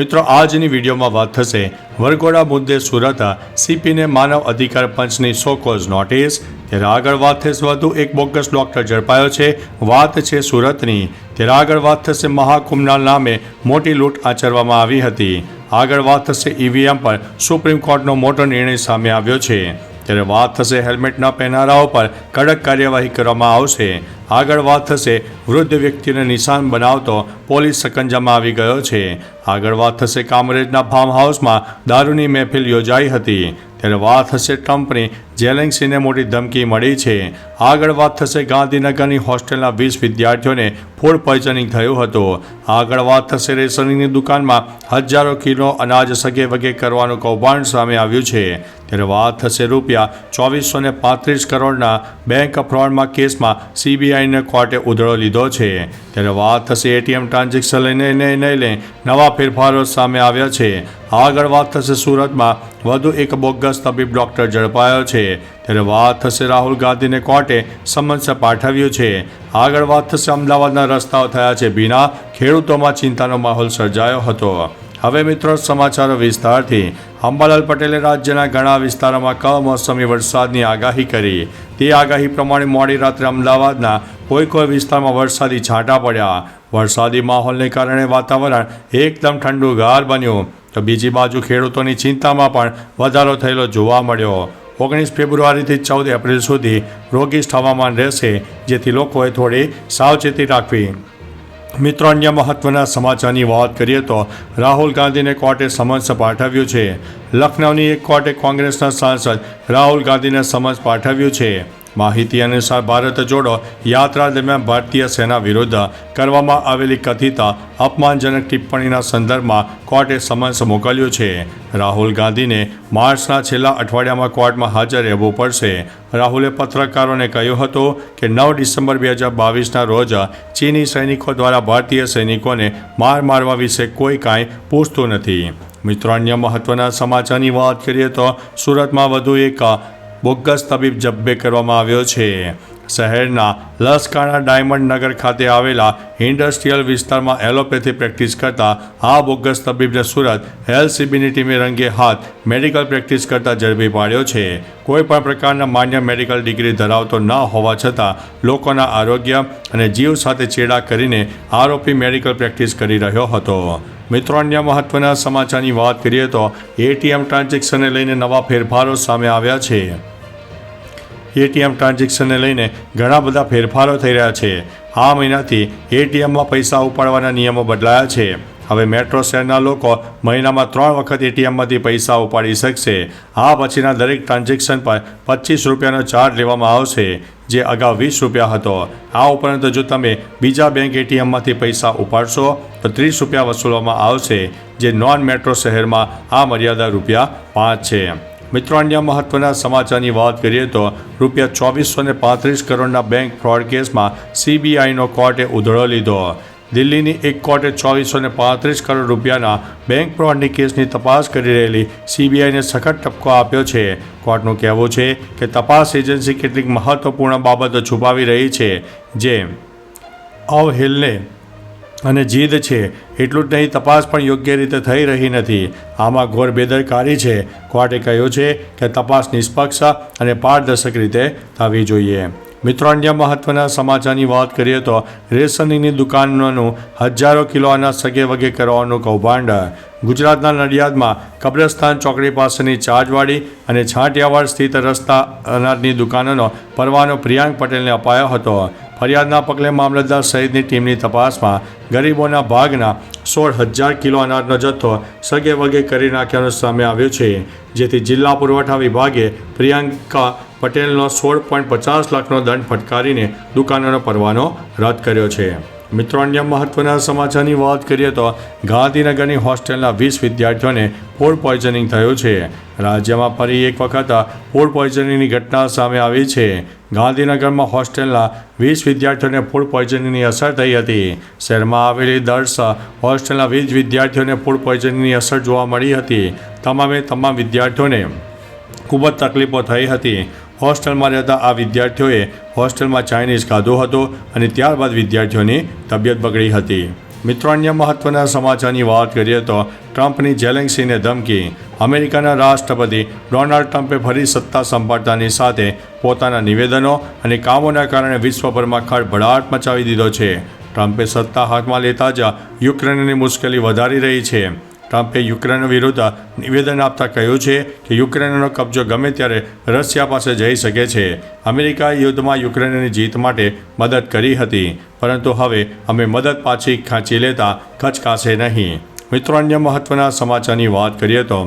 મિત્રો આજની વિડીયોમાં વાત થશે વરઘોડા મુદ્દે સુરત સીપીને માનવ અધિકાર પંચની સોકોઝ નોટિસ. ત્યારે આગળ વાત થશે વધુ એક બોગસ ડોક્ટર ઝડપાયો છે. વાત છે સુરતની. ત્યારે આગળ વાત થશે મહાકુંભના નામે મોટી લૂંટ આચરવામાં આવી હતી. આગળ વાત થશે ઈવીએમ પર સુપ્રીમ કોર્ટનો મોટો નિર્ણય સામે આવ્યો છે. ત્યારે વાત થશે હેલ્મેટ ન પહેરનારાઓ પર કડક કાર્યવાહી કરવામાં આવશે. આગળ વાત થશે વૃદ્ધ વ્યક્તિને નિશાન બનાવતો પોલીસ સકંજામાં આવી ગયો છે. આગળ વાત થશે કામરેજના ફાર્મ હાઉસમાં દારૂની મહેફિલ યોજાઈ હતી. ત્યારે વાત થશે ટ્રમ્પની જેલેન્સીને મોટી ધમકી મળી છે. આગળ વાત થશે ગાંધીનગરની હોસ્ટેલના વીસ વિદ્યાર્થીઓને ફૂડ પોઈઝનિંગ થયું હતું. આગળ વાત થશે રેશનિંગની દુકાનમાં હજારો કિલો અનાજ સગે વગે કરવાનું કૌભાંડ સામે આવ્યું છે. ત્યારે વાત થશે રૂપિયા ચોવીસો ને પાંત્રીસ કરોડના બેંક ફ્રોડમાં કેસમાં સીબીઆઈને કોર્ટે ઉધડો લીધો છે. ત્યારે વાત થશે એટીએમ ટ્રાન્ઝેક્શન લઈને લઈને નવા ફેરફારો સામે આવ્યા છે. આગળ વાત થશે સુરતમાં, વધુ એક બોગસ તબીબ ડોક્ટર ઝડપાયો છે. ત્યારે વાત થશે રાહુલ ગાંધીને કોર્ટે સમન્સ પાઠવ્યું છે. આગળ વાત થશે અમદાવાદના રસ્તાઓ થયા છે ભીના, ખેડૂતોમાં ચિંતાનો માહોલ સર્જાયો હતો. હવે મિત્રો સમાચારો વિસ્તારથી. અંબાલાલ પટેલે રાજ્યના ઘણા વિસ્તારોમાં કમોસમી વરસાદની આગાહી કરી. તે આગાહી પ્રમાણે મોડી રાત્રે અમદાવાદના કોઈ કોઈ વિસ્તારમાં વરસાદી છાંટા પડ્યા. વરસાદી માહોલને કારણે વાતાવરણ એકદમ ઠંડુગાર બન્યું. તો બીજી બાજુ ખેડૂતોની ચિંતામાં પણ વધારો થયેલો જોવા મળ્યો. ઓગણીસ ફેબ્રુઆરીથી ચૌદ એપ્રિલ સુધી રોગીસ્ટ હવામાન રહેશે, જેથી લોકોએ થોડી સાવચેતી રાખવી. મિત્રો, અન્ય મહત્વના સમાચારની વાત કરીએ તો રાહુલ ગાંધીને કોર્ટે સમન્સ પાઠવ્યું છે. લખનૌની એક કોર્ટે કોંગ્રેસના સાંસદ રાહુલ ગાંધીને સમન્સ પાઠવ્યું છે. માહિતી અનુસાર ભારત જોડો યાત્રા દરમિયાન ભારતીય સેના વિરુદ્ધ કરવામાં આવેલી કથિત અપમાનજનક ટિપ્પણીના સંદર્ભમાં કોર્ટે સમન્સ મોકલ્યું છે. રાહુલ ગાંધીને માર્ચના છેલ્લા અઠવાડિયામાં કોર્ટમાં હાજર રહેવું પડશે. રાહુલે પત્રકારોને કહ્યું હતું કે નવ ડિસેમ્બર બે હજાર બાવીસના રોજ ચીની સૈનિકો દ્વારા ભારતીય સૈનિકોને માર મારવા વિશે કોઈ કાંઈ પૂછતું નથી. મિત્રો, અન્ય મહત્વના સમાચારની વાત કરીએ તો સુરતમાં વધુ એક બોગસ તબીબ જબ્બે કરવામાં આવ્યો છે. શહેરના લસકાણા ડાયમંડ નગર ખાતે આવેલા ઇન્ડસ્ટ્રીયલ વિસ્તારમાં એલોપેથી પ્રેક્ટિસ કરતા આ બોગસ તબીબને સુરત એલસીબીની ટીમે રંગે હાથ મેડિકલ પ્રેક્ટિસ કરતા ઝડપી પાડ્યો છે. કોઈ પણ પ્રકારના માન્ય મેડિકલ ડિગ્રી ધરાવતો ન હોવા છતાં લોકોના આરોગ્ય અને જીવ સાથે ચેડા કરીને આરોપી મેડિકલ પ્રેક્ટિસ કરી રહ્યો હતો. મિત્રો, અન્ય મહત્વના સમાચારની વાત કરીએ તો એટીએમ ટ્રાન્ઝેક્શનને લઈને નવા ફેરફારો સામે આવ્યા છે. એટીએમ ટ્રાન્ઝેક્શનને લઈને ઘણા બધા ફેરફારો થઈ રહ્યા છે. આ મહિનાથી એટીએમમાં પૈસા ઉપાડવાના નિયમો બદલાયા છે. હવે મેટ્રો શહેરના લોકો મહિનામાં ત્રણ વખત એટીએમમાંથી પૈસા ઉપાડી શકશે. આ પછીના દરેક ટ્રાન્ઝેક્શન પર પચીસ રૂપિયાનો ચાર્જ લેવામાં આવશે, જે અગાઉ વીસ રૂપિયા હતો. આ ઉપરાંત જો તમે બીજા બેંક એટીએમમાંથી પૈસા ઉપાડશો, તો ત્રીસ રૂપિયા વસૂલવામાં આવશે, જે નોન મેટ્રો શહેરમાં આ મર્યાદા રૂપિયા પાંચ છે. મિત્રો, અન્ય મહત્વના સમાચારની વાત કરીએ તો રૂપિયા ચોવીસો ને પાંત્રીસ કરોડના બેંક ફ્રોડ કેસમાં સીબીઆઈનો કોર્ટે ઉધડો લીધો. દિલ્હીની એક કોર્ટે ચોવીસો ને પાંત્રીસ કરોડ રૂપિયાના બેંક ફ્રોડની કેસની તપાસ કરી રહેલી સીબીઆઈને સખત ટપકો આપ્યો છે. કોર્ટનું કહેવું છે કે તપાસ એજન્સી કેટલીક મહત્વપૂર્ણ બાબતો છુપાવી રહી છે. જે અવહેલને અને જીદ છે. એટલું જ નહીં, તપાસ પણ યોગ્ય રીતે થઈ રહી નથી. આમાં ઘોર બેદરકારી છે. કોર્ટે કહ્યું છે કે તપાસ નિષ્પક્ષ અને પારદર્શક રીતે થવી જોઈએ. મિત્રો, અન્ય મહત્વના સમાચારની વાત કરીએ તો રેશનિંગની દુકાનોનું હજારો કિલો અનાજ સગે વગે કરવાનું કૌભાંડ. ગુજરાતના નડિયાદમાં કબ્રસ્તાન ચોકડી પાસેની ચાર્જવાડી અને છાંટિયાવાડ સ્થિત રસ્તા અનાજની દુકાનોનો પરવાનો પ્રિયાંક પટેલને અપાયો હતો. ફરિયાદના પગલે મામલતદાર સહિતની ટીમની તપાસમાં ગરીબોના ભાગના સોળ હજાર કિલો અનાજનો જથ્થો સગે વગે કરી નાખ્યાનું સામે આવ્યું છે. જેથી જિલ્લા પુરવઠા વિભાગે પ્રિયંકા પટેલનો સોળ પોઈન્ટ પચાસ લાખનો દંડ ફટકારીને દુકાનોનો પરવાનો રદ કર્યો છે. મિત્રો, અન્ય મહત્વના સમાચારની વાત કરીએ તો ગાંધીનગરની હોસ્ટેલના વીસ વિદ્યાર્થીઓને ફૂડ પોઈઝનિંગ થયું છે. રાજ્યમાં ફરી એક વખત ફૂડ પોઈઝનિંગની ઘટના સામે આવી છે. ગાંધીનગરમાં હોસ્ટેલના વીસ વિદ્યાર્થીઓને ફૂડ પોઈઝનિંગની અસર થઈ હતી. શહેરમાં આવેલી દર્શ હોસ્ટેલના વીસ વિદ્યાર્થીઓને ફૂડ પોઈઝનિંગની અસર જોવા મળી હતી. તમામે તમામ વિદ્યાર્થીઓને ખૂબ જ તકલીફો થઈ હતી. હોસ્ટેલમાં રહેતા આ વિદ્યાર્થીઓએ હોસ્ટેલમાં ચાઇનીઝ ખાધું હતું અને ત્યારબાદ વિદ્યાર્થીઓની તબિયત બગડી હતી. મિત્રો અન્ય મહત્વના સમાચારની વાત કરીએ તો ટ્રમ્પની જેલેન્સીને ધમકી અમેરિકાના રાષ્ટ્રપતિ ડોનાલ્ડ ટ્રમ્પે ફરી સત્તા સંભાળતાની સાથે પોતાના નિવેદનો અને કામોના કારણે વિશ્વભરમાં ખળભળાટ મચાવી દીધો છે. ટ્રમ્પે સત્તા હાથમાં લેતા જ યુક્રેનની મુશ્કેલી વધારી રહી છે. ટ્રમ્પે યુક્રેન વિરુદ્ધ નિવેદન આપતા કહ્યું છે કે યુક્રેનનો કબજો ગમે ત્યારે રશિયા પાસે જઈ શકે છે. અમેરિકાએ યુદ્ધમાં યુક્રેનની જીત માટે મદદ કરી હતી, પરંતુ હવે અમે મદદ પાછી ખાંચી લેતા ખચકાશે નહીં. મિત્રો, અન્ય મહત્વના સમાચારની વાત કરીએ તો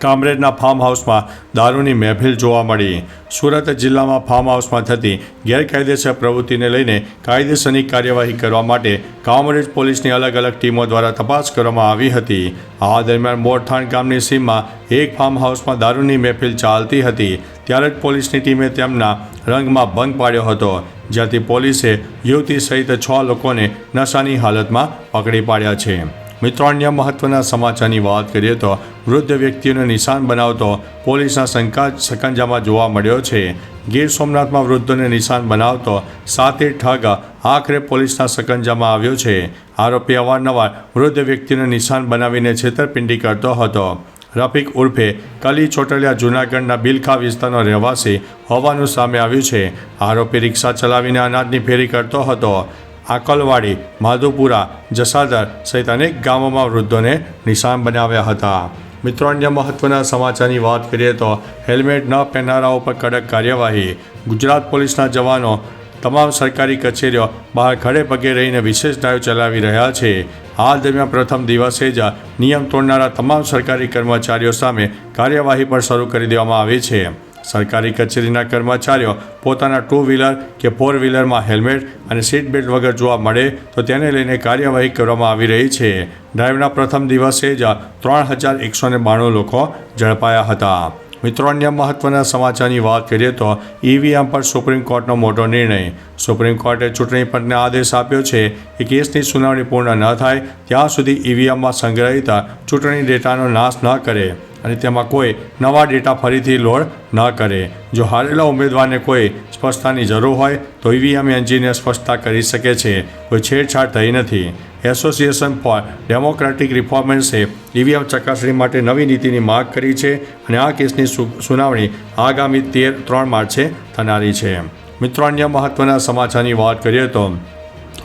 કામરેજના ફાર્મ હાઉસમાં દારૂની મહેફિલ જોવા મળી. સુરત જિલ્લામાં ફાર્મ હાઉસમાં થતી ગેરકાયદેસર પ્રવૃત્તિને લઈને કાયદેસરની કાર્યવાહી કરવા માટે કામરેજ પોલીસની અલગ અલગ ટીમો દ્વારા તપાસ કરવામાં આવી હતી. આ દરમિયાન મોરથાણ ગામની સીમમાં એક ફાર્મ હાઉસમાં દારૂની મહેફિલ ચાલતી હતી. ત્યારે જ પોલીસની ટીમે તેમના રંગમાં ભંગ પાડ્યો હતો, જ્યાંથી પોલીસે યુવતી સહિત છ લોકોને નશાની હાલતમાં પકડી પાડ્યા છે. મિત્રો, અન્ય મહત્વના સમાચારની વાત કરીએ તો વૃદ્ધ વ્યક્તિઓને નિશાન બનાવતો પોલીસના શંકા સકંજામાં જોવા મળ્યો છે. ગીર સોમનાથમાં વૃદ્ધોને નિશાન બનાવતો સાતે ઠગ આખરે પોલીસના સકંજામાં આવ્યો છે. આરોપી અવારનવાર વૃદ્ધ વ્યક્તિને નિશાન બનાવીને છેતરપિંડી કરતો હતો. રફીક ઉર્ફે કલી ચોટલિયા જૂનાગઢના બિલખા વિસ્તારનો રહેવાસી હોવાનું સામે આવ્યું છે. આરોપી રિક્ષા ચલાવીને અનાજની ફેરી કરતો હતો. આકલવાડી, માધુપુરા, જસાદર સહિત અનેક ગામોમાં વૃદ્ધોને નિશાન બનાવ્યા હતા. મિત્રો, અન્ય મહત્વના સમાચારની વાત કરીએ તો હેલ્મેટ ન પહેરનારાઓ પર કડક કાર્યવાહી. ગુજરાત પોલીસના જવાનો, તમામ સરકારી કચેરીઓ બહાર ખડે પગે રહીને વિશેષ ડ્રાઈવ ચલાવી રહ્યા છે. આ દરમિયાન પ્રથમ દિવસે જ નિયમ તોડનારા તમામ સરકારી કર્મચારીઓ સામે કાર્યવાહી પણ શરૂ કરી દેવામાં આવી છે. સરકારી કચેરીના કર્મચારીઓ પોતાના ટુ વ્હીલર કે ફોર વ્હીલરમાં હેલ્મેટ અને સીટ બેલ્ટ વગર જોવા મળે તો તેને લઈને કાર્યવાહી કરવામાં આવી રહી છે. ડ્રાઇવના પ્રથમ દિવસે જ ત્રણ હજાર એકસો ને બાણું લોકો ઝડપાયા હતા. મિત્રો, અન્ય મહત્વના સમાચારની વાત કરીએ તો ઈવીએમ પર સુપ્રીમ કોર્ટનો મોટો નિર્ણય. સુપ્રીમ કોર્ટે ચૂંટણી પંચને આદેશ આપ્યો છે કે કેસની સુનાવણી પૂર્ણ ન થાય, ત્યાં સુધી ઈવીએમમાં સંગ્રહિત ચૂંટણી ડેટાનો નાશ ન કરે. અને તેમાં કોઈ નવા ડેટા ફરીથી લોડ ન કરે. જો હારેલા ઉમેદવારને કોઈ સ્પષ્ટતાની જરૂર હોય, તો ઈવીએમ એન્જિને સ્પષ્ટતા કરી શકે છે. કોઈ છેડછાડ થઈ નથી. એસોસિએશન ફોર ડેમોક્રેટિક રિફોર્મેન્સે ઈવીએમ ચકાસણી માટે નવી નીતિની માગ કરી છે અને આ કેસની સુનાવણી આગામી તેર, ત્રણ માર્ચે થનારી છે. મિત્રો, અન્ય મહત્વના સમાચારની વાત કરીએ તો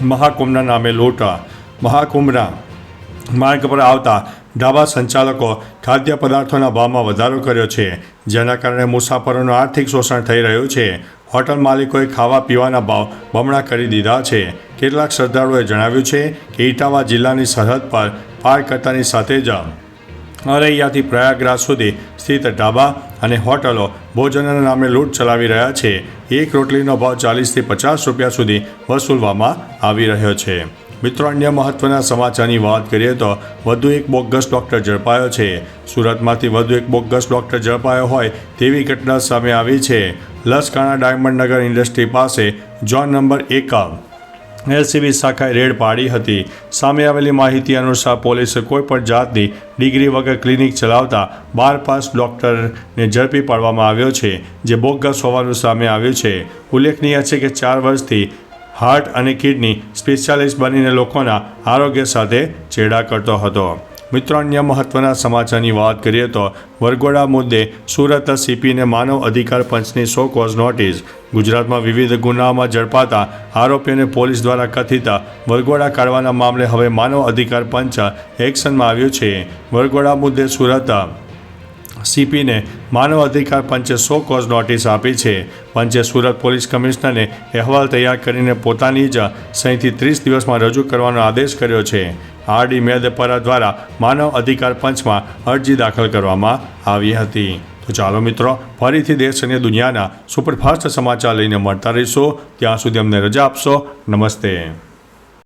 મહાકુંભના નામે લોટા. મહાકુંભના માર્ગ પર આવતા ઢાબા સંચાલકો ખાદ્ય પદાર્થોના ભાવમાં વધારો કર્યો છે, જેના કારણે મુસાફરોનું આર્થિક શોષણ થઈ રહ્યું છે. હોટલ માલિકોએ ખાવા પીવાના ભાવ બમણા કરી દીધા છે. કેટલાક શ્રદ્ધાળુઓએ જણાવ્યું છે કે ઇટાવા જિલ્લાની સરહદ પર પાર કરતાની સાથે જ અરૈયાથી પ્રયાગરાજ સુધી સ્થિત ઢાબા અને હોટલો ભોજનના નામે લૂંટ ચલાવી રહ્યા છે. એક રોટલીનો ભાવ ચાલીસથી પચાસ રૂપિયા સુધી વસૂલવામાં આવી રહ્યો છે. મિત્રો, અન્ય મહત્વના સમાચારની વાત કરીએ તો વધુ એક બોગસ ડૉક્ટર ઝડપાયો છે. સુરતમાંથી વધુ એક બોગસ ડૉક્ટર ઝડપાયો હોય તેવી ઘટના સામે આવી છે. લસકાણા ડાયમંડનગર ઇન્ડસ્ટ્રી પાસે જોન નંબર એક એલસીબી શાખાએ રેડ પાડી હતી. સામે આવેલી માહિતી અનુસાર પોલીસે કોઈપણ જાતની ડિગ્રી વગર ક્લિનિક ચલાવતા બાર પાસ ડૉક્ટરને ઝડપી પાડવામાં આવ્યો છે, જે બોગસ હોવાનું સામે આવ્યું છે. ઉલ્લેખનીય છે કે ચાર વર્ષથી હાર્ટ અને કિડની સ્પેશિયાલિસ્ટ બનીને લોકોના આરોગ્ય સાથે ચેડા કરતો હતો. મિત્રો, અન્ય મહત્વના સમાચારની વાત કરીએ તો વરઘોડા મુદ્દે સુરત સીપીને માનવ અધિકાર પંચની સો કોઝ નોટિસ. ગુજરાતમાં વિવિધ ગુનાઓમાં ઝડપાતા આરોપીઓને પોલીસ દ્વારા કથિત વરઘોડા કાઢવાના મામલે હવે માનવ અધિકાર પંચ એક્શનમાં આવ્યું છે. વરઘોડા મુદ્દે સુરત સીપીને માનવ અધિકાર પંચે સો કોઝ નોટિસ આપી છે. પંચે સુરત પોલીસ કમિશનરને અહેવાલ તૈયાર કરીને પોતાની જ સહીથી ત્રીસ દિવસમાં રજૂ કરવાનો આદેશ કર્યો છે. આરડી મેદપરા દ્વારા માનવ અધિકાર પંચમાં અરજી દાખલ કરવામાં આવી હતી. તો ચાલો મિત્રો, ફરીથી દેશ અને દુનિયાના સુપરફાસ્ટ સમાચાર લઈને મળતા રહીશો. ત્યાં સુધી અમને રજા આપશો. નમસ્તે.